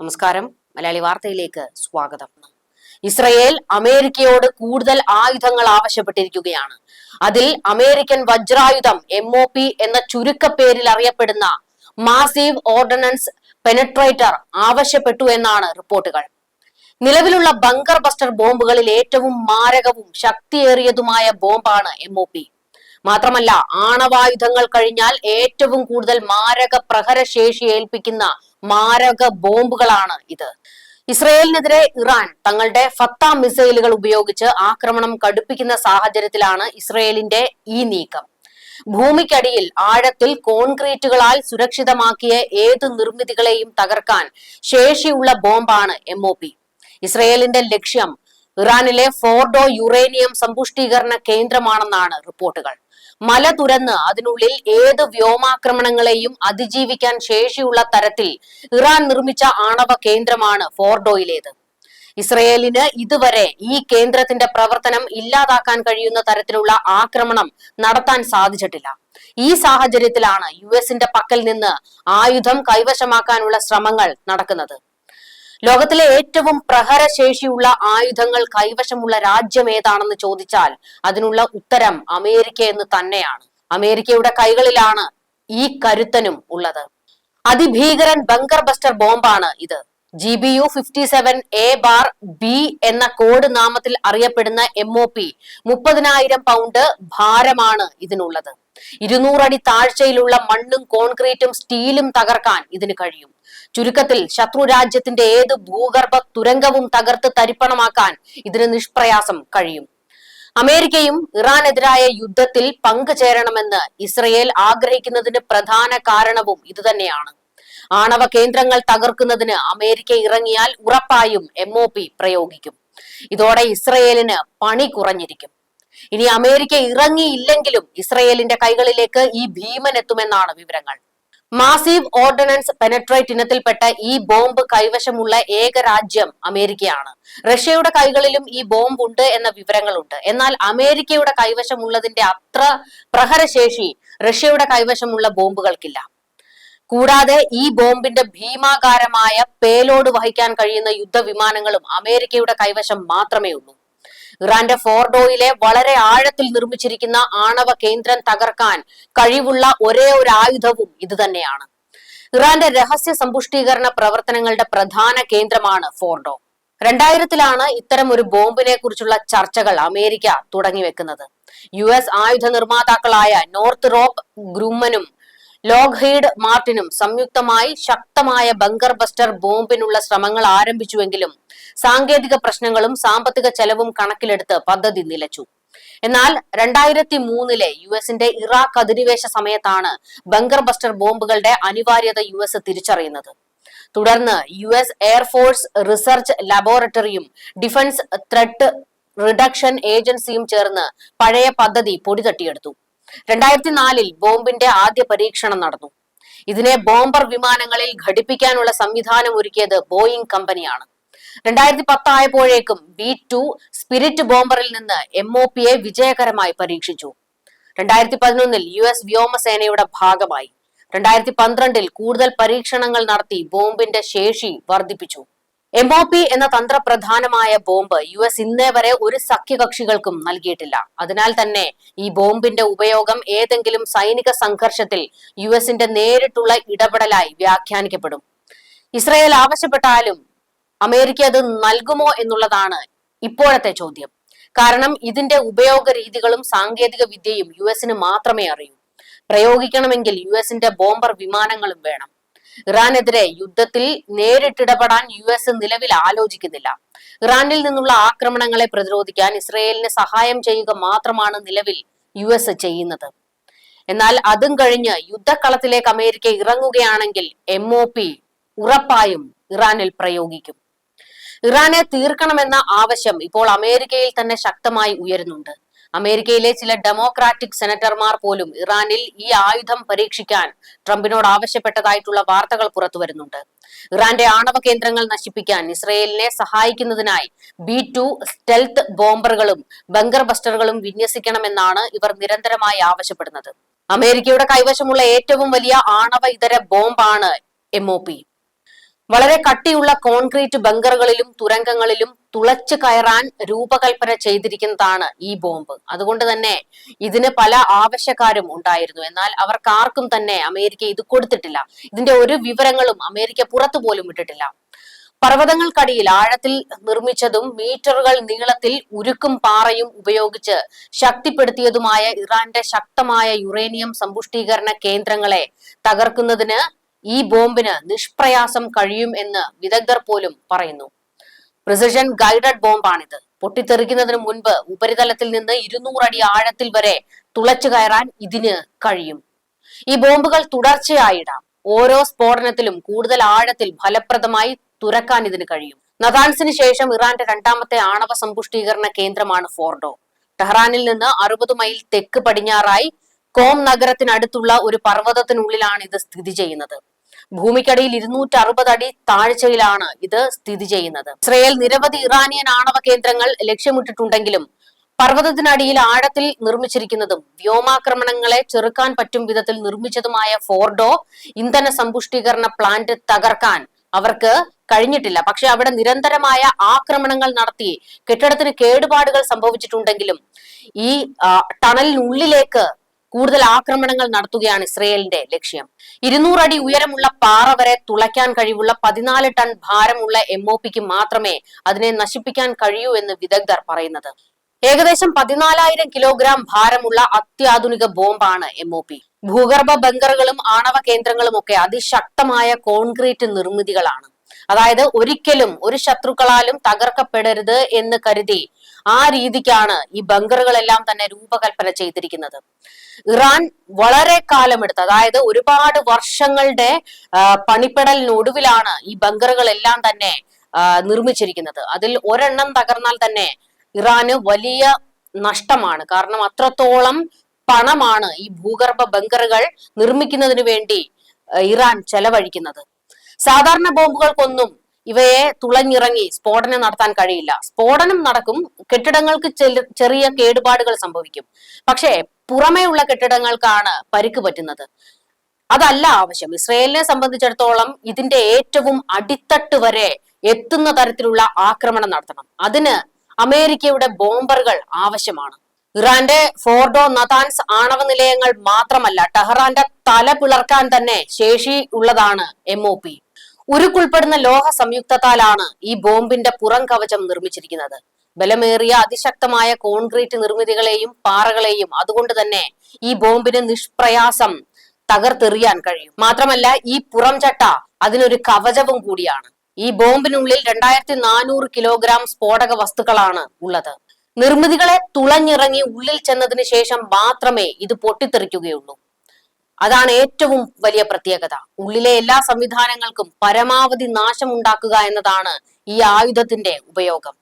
നമസ്കാരം. മലയാളി വാർത്തയിലേക്ക് സ്വാഗതം. ഇസ്രയേൽ അമേരിക്കയോട് കൂടുതൽ ആയുധങ്ങൾ ആവശ്യപ്പെട്ടിരിക്കുകയാണ്. അതിൽ അമേരിക്കൻ വജ്രായുധം എം ഒ പി എന്ന ചുരുക്കപ്പേരിൽ അറിയപ്പെടുന്ന മാസീവ് ഓർഡിനൻസ് പെനട്രേറ്റർ ആവശ്യപ്പെട്ടു എന്നാണ് റിപ്പോർട്ടുകൾ. നിലവിലുള്ള ബങ്കർ ബസ്റ്റർ ബോംബുകളിൽ ഏറ്റവും മാരകവും ശക്തിയേറിയതുമായ ബോംബാണ് എം ഒ പി മാത്രമല്ല ആണവായുധങ്ങൾ കഴിഞ്ഞാൽ ഏറ്റവും കൂടുതൽ മാരക പ്രഹരശേഷി ഏൽപ്പിക്കുന്ന മാരക ബോംബുകളാണ് ഇത്. ഇസ്രയേലിനെതിരെ ഇറാൻ തങ്ങളുടെ ഫത്ത മിസൈലുകൾ ഉപയോഗിച്ച് ആക്രമണം കടുപ്പിക്കുന്ന സാഹചര്യത്തിലാണ് ഇസ്രയേലിന്റെ ഈ നീക്കം. ഭൂമിക്കടിയിൽ ആഴത്തിൽ കോൺക്രീറ്റുകളാൽ സുരക്ഷിതമാക്കിയ ഏത് നിർമ്മിതികളെയും തകർക്കാൻ ശേഷിയുള്ള ബോംബാണ് എം ഒ പി ഇസ്രയേലിന്റെ ലക്ഷ്യം ഇറാനിലെ ഫോർഡോ യുറേനിയം സമ്പുഷ്ടീകരണ കേന്ദ്രമാണെന്നാണ് റിപ്പോർട്ടുകൾ. മല തുരന്ന് അതിനുള്ളിൽ ഏത് വ്യോമാക്രമണങ്ങളെയും അതിജീവിക്കാൻ ശേഷിയുള്ള തരത്തിൽ ഇറാൻ നിർമ്മിച്ച ആണവ കേന്ദ്രമാണ് ഫോർഡോയിലേത്. ഇസ്രയേലിന് ഇതുവരെ ഈ കേന്ദ്രത്തിന്റെ പ്രവർത്തനം ഇല്ലാതാക്കാൻ കഴിയുന്ന തരത്തിലുള്ള ആക്രമണം നടത്താൻ സാധിച്ചിട്ടില്ല. ഈ സാഹചര്യത്തിലാണ് യു എസിന്റെ പക്കൽ നിന്ന് ആയുധം കൈവശമാക്കാനുള്ള ശ്രമങ്ങൾ നടക്കുന്നത്. ലോകത്തിലെ ഏറ്റവും പ്രഹരശേഷിയുള്ള ആയുധങ്ങൾ കൈവശമുള്ള രാജ്യം ഏതാണെന്ന് ചോദിച്ചാൽ അതിനുള്ള ഉത്തരം അമേരിക്ക എന്ന് തന്നെയാണ്. അമേരിക്കയുടെ കൈകളിലാണ് ഈ കരുത്തനും ഉള്ളത്. അതിഭീകരൻ ബങ്കർ ബസ്റ്റർ ബോംബാണ് ഇത്. G B U fifty seven A bar B എന്ന കോഡ് നാമത്തിൽ അറിയപ്പെടുന്ന എം ഒ പി മുപ്പതിനായിരം പൗണ്ട് ഭാരമാണ് ഇതിനുള്ളത്. ഇരുന്നൂറടി താഴ്ചയിലുള്ള മണ്ണും കോൺക്രീറ്റും സ്റ്റീലും തകർക്കാൻ ഇതിന് കഴിയും. ചുരുക്കത്തിൽ ശത്രു രാജ്യത്തിന്റെ ഏത് ഭൂഗർഭ തുരങ്കവും തകർത്ത് തരിപ്പണമാക്കാൻ ഇതിന് നിഷ്പ്രയാസം കഴിയും. അമേരിക്കയും ഇറാനെതിരായ യുദ്ധത്തിൽ പങ്കുചേരണമെന്ന് ഇസ്രയേൽ ആഗ്രഹിക്കുന്നതിന് പ്രധാന കാരണവും ഇതുതന്നെയാണ്. ആണവ കേന്ദ്രങ്ങൾ തകർക്കുന്നതിന് അമേരിക്ക ഇറങ്ങിയാൽ ഉറപ്പായും എം ഒ പി പ്രയോഗിക്കും. ഇതോടെ ഇസ്രയേലിന് പണി കുറഞ്ഞിരിക്കും. ഇനി അമേരിക്ക ഇറങ്ങിയില്ലെങ്കിലും ഇസ്രയേലിന്റെ കൈകളിലേക്ക് ഈ ഭീമൻ എത്തുമെന്നാണ് വിവരങ്ങൾ. മാസീവ് ഓർഡിനൻസ് പെനട്രേറ്റ് ഇനത്തിൽപ്പെട്ട ഈ ബോംബ് കൈവശമുള്ള ഏക രാജ്യം അമേരിക്കയാണ്. റഷ്യയുടെ കൈകളിലും ഈ ബോംബ് ഉണ്ട് എന്ന വിവരങ്ങളുണ്ട്. എന്നാൽ അമേരിക്കയുടെ കൈവശമുള്ളതിന്റെ അത്ര പ്രഹരശേഷി റഷ്യയുടെ കൈവശമുള്ള ബോംബുകൾക്കില്ല. കൂടാതെ ഈ ബോംബിന്റെ ഭീമാകാരമായ പേലോഡ് വഹിക്കാൻ കഴിയുന്ന യുദ്ധവിമാനങ്ങളും അമേരിക്കയുടെ കൈവശം മാത്രമേ ഉള്ളൂ ഇറാന്റെ ഫോർഡോയിലെ വളരെ ആഴത്തിൽ നിർമ്മിച്ചിരിക്കുന്ന ആണവ കേന്ദ്രം തകർക്കാൻ കഴിവുള്ള ഒരേ ഒരു ആയുധവും ഇത് തന്നെയാണ്. ഇറാന്റെ രഹസ്യ സമ്പുഷ്ടീകരണ പ്രവർത്തനങ്ങളുടെ പ്രധാന കേന്ദ്രമാണ് ഫോർഡോ. രണ്ടായിരത്തിലാണ് ഇത്തരം ഒരു ബോംബിനെ കുറിച്ചുള്ള ചർച്ചകൾ അമേരിക്ക തുടങ്ങിവെക്കുന്നത് യു എസ് ആയുധ നിർമ്മാതാക്കളായ നോർത്ത് റോപ്പ് ഗ്രൂമനും ലോക്ഹീഡ് മാർട്ടിനും സംയുക്തമായി ശക്തമായ ബങ്കർ ബസ്റ്റർ ബോംബിനുള്ള ശ്രമങ്ങൾ ആരംഭിച്ചുവെങ്കിലും സാങ്കേതിക പ്രശ്നങ്ങളും സാമ്പത്തിക ചെലവും കണക്കിലെടുത്ത് പദ്ധതി നിലച്ചു. എന്നാൽ രണ്ടായിരത്തി മൂന്നിലെ യു എസിന്റെ ഇറാഖ് അധിനിവേശ സമയത്താണ് ബങ്കർ ബസ്റ്റർ ബോംബുകളുടെ അനിവാര്യത യു എസ് തിരിച്ചറിയുന്നത്. തുടർന്ന് U S air force research ലബോറട്ടറിയും defence threat reduction ഏജൻസിയും ചേർന്ന് പഴയ പദ്ധതി പൊടിതട്ടിയെടുത്തു. രണ്ടായിരത്തി നാലിൽ ബോംബിന്റെ ആദ്യ പരീക്ഷണം നടന്നു. ഇതിനെ ബോംബർ വിമാനങ്ങളിൽ ഘടിപ്പിക്കാനുള്ള സംവിധാനം ഒരുക്കിയത് ബോയിങ് കമ്പനിയാണ്. രണ്ടായിരത്തി പത്തായപ്പോഴേക്കും ബി ടു സ്പിരിറ്റ് ബോംബറിൽ നിന്ന് എം ഒ പിയെ വിജയകരമായി പരീക്ഷിച്ചു. രണ്ടായിരത്തി പതിനൊന്നിൽ യു എസ് വ്യോമസേനയുടെ ഭാഗമായി. രണ്ടായിരത്തി പന്ത്രണ്ടിൽ കൂടുതൽ പരീക്ഷണങ്ങൾ നടത്തി ബോംബിന്റെ ശേഷി വർദ്ധിപ്പിച്ചു. എം ഒ പി എന്ന തന്ത്രപ്രധാനമായ ബോംബ് യു എസ് ഇന്നേ വരെ ഒരു സഖ്യകക്ഷികൾക്കും നൽകിയിട്ടില്ല. അതിനാൽ തന്നെ ഈ ബോംബിന്റെ ഉപയോഗം ഏതെങ്കിലും സൈനിക സംഘർഷത്തിൽ യു എസിന്റെ നേരിട്ടുള്ള ഇടപെടലായി വ്യാഖ്യാനിക്കപ്പെടും. ഇസ്രയേൽ ആവശ്യപ്പെട്ടാലും അമേരിക്ക അത് നൽകുമോ എന്നുള്ളതാണ് ഇപ്പോഴത്തെ ചോദ്യം. കാരണം ഇതിന്റെ ഉപയോഗ രീതികളും സാങ്കേതിക വിദ്യയും യു എസിന് മാത്രമേ അറിയൂ. പ്രയോഗിക്കണമെങ്കിൽ യു എസിന്റെ ബോംബർ വിമാനങ്ങളും വേണം. ഇറാനെതിരെ യുദ്ധത്തിൽ നേരിട്ടിടപെടാൻ യു എസ് നിലവിൽ ആലോചിക്കുന്നില്ല. ഇറാനിൽ നിന്നുള്ള ആക്രമണങ്ങളെ പ്രതിരോധിക്കാൻ ഇസ്രയേലിന് സഹായം ചെയ്യുക മാത്രമാണ് നിലവിൽ യു എസ് ചെയ്യുന്നത്. എന്നാൽ അതും കഴിഞ്ഞ് യുദ്ധക്കളത്തിലേക്ക് അമേരിക്ക ഇറങ്ങുകയാണെങ്കിൽ എം ഉറപ്പായും ഇറാനിൽ പ്രയോഗിക്കും. ഇറാനെ തീർക്കണമെന്ന ആവശ്യം ഇപ്പോൾ അമേരിക്കയിൽ തന്നെ ശക്തമായി ഉയരുന്നുണ്ട്. അമേരിക്കയിലെ ചില ഡെമോക്രാറ്റിക് സെനറ്റർമാർ പോലും ഇറാനിൽ ഈ ആയുധം പരീക്ഷിക്കാൻ ട്രംപിനോട് ആവശ്യപ്പെട്ടതായിട്ടുള്ള വാർത്തകൾ പുറത്തു വരുന്നുണ്ട്. ഇറാന്റെ ആണവ കേന്ദ്രങ്ങൾ നശിപ്പിക്കാൻ ഇസ്രയേലിനെ സഹായിക്കുന്നതിനായി ബി ടു സ്റ്റെൽത്ത് ബോംബറുകളും ബങ്കർ ബസ്റ്ററുകളും വിന്യസിക്കണമെന്നാണ് ഇവർ നിരന്തരമായി ആവശ്യപ്പെടുന്നത്. അമേരിക്കയുടെ കൈവശമുള്ള ഏറ്റവും വലിയ ആണവ ഇതര ബോംബാണ് എം ഒ പി വളരെ കട്ടിയുള്ള കോൺക്രീറ്റ് ബങ്കറുകളിലും തുരങ്കങ്ങളിലും തുളച്ചു കയറാൻ രൂപകൽപ്പന ചെയ്തിരിക്കുന്നതാണ് ഈ ബോംബ്. അതുകൊണ്ട് തന്നെ ഇതിന് പല ആവശ്യക്കാരും ഉണ്ടായിരുന്നു. എന്നാൽ അവർക്കാർക്കും തന്നെ അമേരിക്ക ഇത് കൊടുത്തിട്ടില്ല. ഇതിന്റെ ഒരു വിവരങ്ങളും അമേരിക്ക പുറത്തു പോലും വിട്ടിട്ടില്ല. പർവതങ്ങൾക്കടിയിൽ ആഴത്തിൽ നിർമ്മിച്ചതും മീറ്ററുകൾ നീളത്തിൽ ഉരുക്കും പാറയും ഉപയോഗിച്ച് ശക്തിപ്പെടുത്തിയതുമായ ഇറാന്റെ ശക്തമായ യുറേനിയം സമ്പുഷ്ടീകരണ കേന്ദ്രങ്ങളെ തകർക്കുന്നതിന് ഈ ബോംബിന് നിഷ്പ്രയാസം കഴിയും എന്ന് വിദഗ്ധർ പോലും പറയുന്നു. Precision guided ബോംബാണിത്. പൊട്ടിത്തെറിക്കുന്നതിന് മുൻപ് ഉപരിതലത്തിൽ നിന്ന് ഇരുന്നൂറ് അടി ആഴത്തിൽ വരെ തുളച്ചു കയറാൻ ഇതിന് കഴിയും. ഈ ബോംബുകൾ തുടർച്ചയായിടാം. ഓരോ സ്ഫോടനത്തിലും കൂടുതൽ ആഴത്തിൽ ഫലപ്രദമായി തുരക്കാൻ ഇതിന് കഴിയും. നദാൻസിന് ശേഷം ഇറാന്റെ രണ്ടാമത്തെ ആണവ സമ്പുഷ്ടീകരണ കേന്ദ്രമാണ് ഫോർഡോ. ടെഹ്റാനിൽ നിന്ന് അറുപത് മൈൽ തെക്ക് പടിഞ്ഞാറായി കോം നഗരത്തിനടുത്തുള്ള ഒരു പർവതത്തിനുള്ളിലാണ് ഇത് സ്ഥിതി ചെയ്യുന്നത്. ഭൂമിക്കടിയിൽ ഇരുന്നൂറ്റി അറുപത് അടി താഴ്ചയിലാണ് ഇത് സ്ഥിതി ചെയ്യുന്നത്. ഇസ്രയേൽ നിരവധി ഇറാനിയൻ ആണവ കേന്ദ്രങ്ങൾ ലക്ഷ്യമിട്ടിട്ടുണ്ടെങ്കിലും പർവതത്തിനടിയിൽ ആഴത്തിൽ നിർമ്മിച്ചിരിക്കുന്നതും വ്യോമാക്രമണങ്ങളെ ചെറുക്കാൻ പറ്റും വിധത്തിൽ നിർമ്മിച്ചതുമായ ഫോർഡോ ഇന്ധന സമ്പുഷ്ടീകരണ പ്ലാന്റ് തകർക്കാൻ അവർക്ക് കഴിഞ്ഞിട്ടില്ല. പക്ഷെ അവിടെ നിരന്തരമായ ആക്രമണങ്ങൾ നടത്തി കെട്ടിടത്തിന് കേടുപാടുകൾ സംഭവിച്ചിട്ടുണ്ടെങ്കിലും ഈ ടണലിനുള്ളിലേക്ക് കൂടുതൽ ആക്രമണങ്ങൾ നടത്തുകയാണ് ഇസ്രയേലിന്റെ ലക്ഷ്യം. ഇരുന്നൂറ് അടി ഉയരമുള്ള പാറ വരെ തുളയ്ക്കാൻ കഴിവുള്ള പതിനാല് ടൺ ഭാരമുള്ള എം ഒ പിക്ക് മാത്രമേ അതിനെ നശിപ്പിക്കാൻ കഴിയൂ എന്ന് വിദഗ്ധർ പറയുന്നത്. ഏകദേശം പതിനാലായിരം കിലോഗ്രാം ഭാരമുള്ള അത്യാധുനിക ബോംബാണ് എം ഒ പി ഭൂഗർഭ ബങ്കറുകളും ആണവ കേന്ദ്രങ്ങളും ഒക്കെ അതിശക്തമായ കോൺക്രീറ്റ് നിർമ്മിതികളാണ്. അതായത് ഒരിക്കലും ഒരു ശത്രുക്കളാലും തകർക്കപ്പെടരുത് എന്ന് കരുതി ആ രീതിക്കാണ് ഈ ബങ്കറുകളെല്ലാം തന്നെ രൂപകൽപ്പന ചെയ്തിരിക്കുന്നത്. ഇറാൻ വളരെ കാലമെടുത്ത് അതായത് ഒരുപാട് വർഷങ്ങളുടെ പണിപ്പെടലിനൊടുവിലാണ് ഈ ബങ്കറുകളെല്ലാം തന്നെ നിർമ്മിച്ചിരിക്കുന്നത്. അതിൽ ഒരെണ്ണം തകർന്നാൽ തന്നെ ഇറാന് വലിയ നഷ്ടമാണ്. കാരണം അത്രത്തോളം പണമാണ് ഈ ഭൂഗർഭ ബങ്കറുകൾ നിർമ്മിക്കുന്നതിന് വേണ്ടി ഇറാൻ ചെലവഴിക്കുന്നത്. സാധാരണ ബോംബുകൾക്കൊന്നും ഇവയെ തുളഞ്ഞിറങ്ങി സ്ഫോടനം നടത്താൻ കഴിയില്ല. സ്ഫോടനം നടക്കും കെട്ടിടങ്ങൾക്ക് ചെറിയ കേടുപാടുകൾ സംഭവിക്കും. പക്ഷേ പുറമേയുള്ള കെട്ടിടങ്ങൾക്കാണ് പരിക്ക് പറ്റുന്നത്. അതല്ല ആവശ്യം. ഇസ്രയേലിനെ സംബന്ധിച്ചിടത്തോളം ഇതിന്റെ ഏറ്റവും അടിത്തട്ട് വരെ എത്തുന്ന തരത്തിലുള്ള ആക്രമണം നടത്തണം. അതിന് അമേരിക്കയുടെ ബോംബറുകൾ ആവശ്യമാണ്. ഇറാന്റെ ഫോർഡോ നതാൻസ് ആണവ നിലയങ്ങൾ മാത്രമല്ല ടെഹ്റാന്റെ തല പിളർക്കാൻ തന്നെ ശേഷി ഉള്ളതാണ് എം ഉരുക്കുൾപ്പെടുന്ന ലോഹ സംയുക്തത്താലാണ് ഈ ബോംബിന്റെ പുറം കവചം നിർമ്മിച്ചിരിക്കുന്നത്. ബലമേറിയ അതിശക്തമായ കോൺക്രീറ്റ് നിർമ്മിതികളെയും പാറകളെയും അതുകൊണ്ട് തന്നെ ഈ ബോംബിന് നിഷ്പ്രയാസം തകർത്തെറിയാൻ കഴിയും. മാത്രമല്ല ഈ പുറം ചട്ട അതിനൊരു കവചവും കൂടിയാണ്. ഈ ബോംബിനുള്ളിൽ രണ്ടായിരത്തി നാനൂറ് കിലോഗ്രാം സ്ഫോടക വസ്തുക്കളാണ് ഉള്ളത്. നിർമ്മിതികളെ തുളഞ്ഞിറങ്ങി ഉള്ളിൽ ചെന്നതിന് ശേഷം മാത്രമേ ഇത് പൊട്ടിത്തെറിക്കുകയുള്ളൂ. അതാണ് ഏറ്റവും വലിയ പ്രത്യേകത. ഉള്ളിലെ എല്ലാ സംവിധാനങ്ങൾക്കും പരമാവധി നാശം ഉണ്ടാക്കുക എന്നതാണ് ഈ ആയുധത്തിന്റെ ഉപയോഗം.